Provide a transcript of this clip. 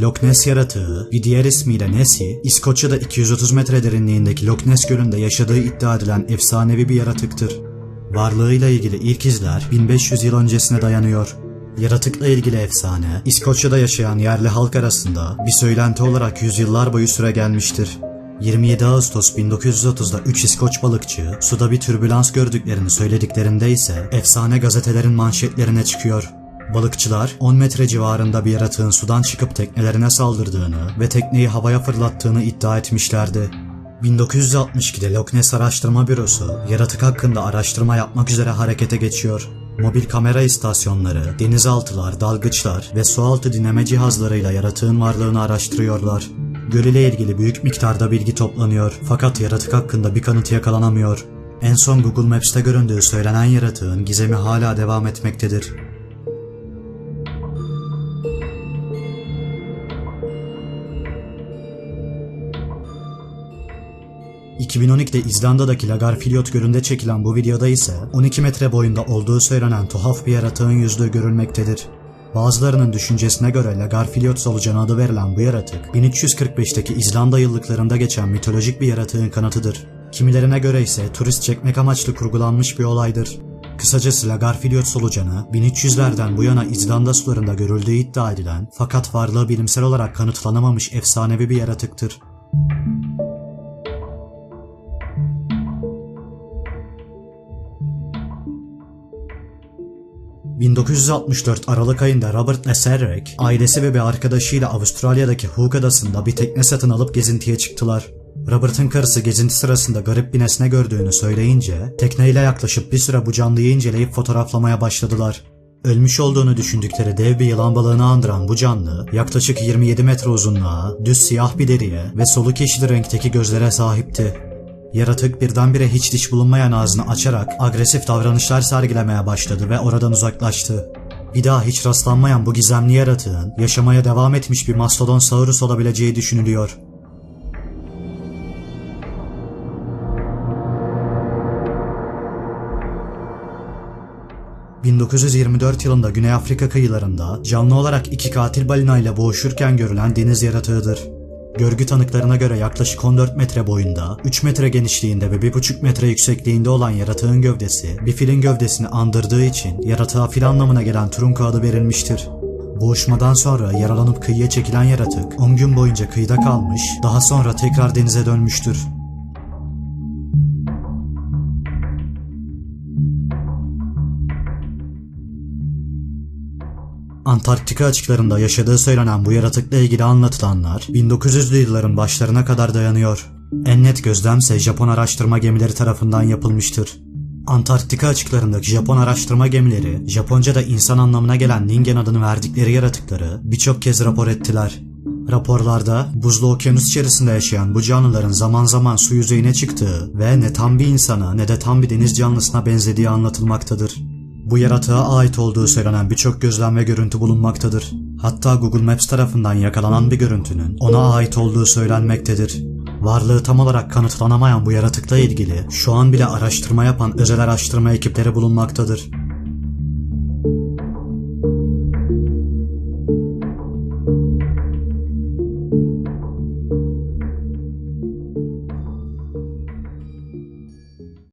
Loch Ness yaratığı, bir diğer ismiyle Nessie, İskoçya'da 230 metre derinliğindeki Loch Ness Gölü'nde yaşadığı iddia edilen efsanevi bir yaratıktır. Varlığıyla ilgili ilk izler 1500 yıl öncesine dayanıyor. Yaratıkla ilgili efsane, İskoçya'da yaşayan yerli halk arasında bir söylenti olarak yüzyıllar boyu süre gelmiştir. 27 Ağustos 1930'da 3 İskoç balıkçı suda bir türbülans gördüklerini söylediklerinde ise efsane gazetelerin manşetlerine çıkıyor. Balıkçılar 10 metre civarında bir yaratığın sudan çıkıp teknelerine saldırdığını ve tekneyi havaya fırlattığını iddia etmişlerdi. 1962'de Loch Ness Araştırma Bürosu yaratık hakkında araştırma yapmak üzere harekete geçiyor. Mobil kamera istasyonları, denizaltılar, dalgıçlar ve sualtı dinleme cihazlarıyla yaratığın varlığını araştırıyorlar. Göl ile ilgili büyük miktarda bilgi toplanıyor fakat yaratık hakkında bir kanıt yakalanamıyor. En son Google Maps'te göründüğü söylenen yaratığın gizemi hala devam etmektedir. 2012'de İzlanda'daki Lagarfjord Gölü'nde çekilen bu videoda ise 12 metre boyunda olduğu söylenen tuhaf bir yaratığın yüzdüğü görülmektedir. Bazılarının düşüncesine göre Lagarfjord solucanı adı verilen bu yaratık 1345'teki İzlanda yıllıklarında geçen mitolojik bir yaratığın kanıtıdır. Kimilerine göre ise turist çekmek amaçlı kurgulanmış bir olaydır. Kısacası Lagarfjord solucanı 1300'lerden bu yana İzlanda sularında görüldüğü iddia edilen fakat varlığı bilimsel olarak kanıtlanamamış efsanevi bir yaratıktır. 1964 Aralık ayında Robert Leserek, ailesi ve bir arkadaşıyla Avustralya'daki Hook Adası'nda bir tekne satın alıp gezintiye çıktılar. Robert'ın karısı gezinti sırasında garip bir nesne gördüğünü söyleyince, tekneyle yaklaşıp bir süre bu canlıyı inceleyip fotoğraflamaya başladılar. Ölmüş olduğunu düşündükleri dev bir yılan balığını andıran bu canlı, yaklaşık 27 metre uzunluğa, düz siyah bir deriye ve soluk yeşil renkteki gözlere sahipti. Yaratık birdenbire hiç diş bulunmayan ağzını açarak agresif davranışlar sergilemeye başladı ve oradan uzaklaştı. Bir daha hiç rastlanmayan bu gizemli yaratığın yaşamaya devam etmiş bir mastodon saurus olabileceği düşünülüyor. ...1924 yılında Güney Afrika kıyılarında canlı olarak iki katil balina ile boğuşurken görülen deniz yaratığıdır. Görgü tanıklarına göre yaklaşık 14 metre boyunda, 3 metre genişliğinde ve 1,5 metre yüksekliğinde olan yaratığın gövdesi, bir filin gövdesini andırdığı için yaratığa fil anlamına gelen trunka adı verilmiştir. Boğuşmadan sonra yaralanıp kıyıya çekilen yaratık 10 gün boyunca kıyıda kalmış, daha sonra tekrar denize dönmüştür. Antarktika açıklarında yaşadığı söylenen bu yaratıkla ilgili anlatılanlar 1900'lü yılların başlarına kadar dayanıyor. En net gözlemse Japon araştırma gemileri tarafından yapılmıştır. Antarktika açıklarındaki Japon araştırma gemileri, Japonca'da insan anlamına gelen Ningen adını verdikleri yaratıkları birçok kez rapor ettiler. Raporlarda buzlu okyanus içerisinde yaşayan bu canlıların zaman zaman su yüzeyine çıktığı ve ne tam bir insana ne de tam bir deniz canlısına benzediği anlatılmaktadır. Bu yaratığa ait olduğu söylenen birçok gözlem ve görüntü bulunmaktadır. Hatta Google Maps tarafından yakalanan bir görüntünün ona ait olduğu söylenmektedir. Varlığı tam olarak kanıtlanamayan bu yaratıkla ilgili şu an bile araştırma yapan özel araştırma ekipleri bulunmaktadır.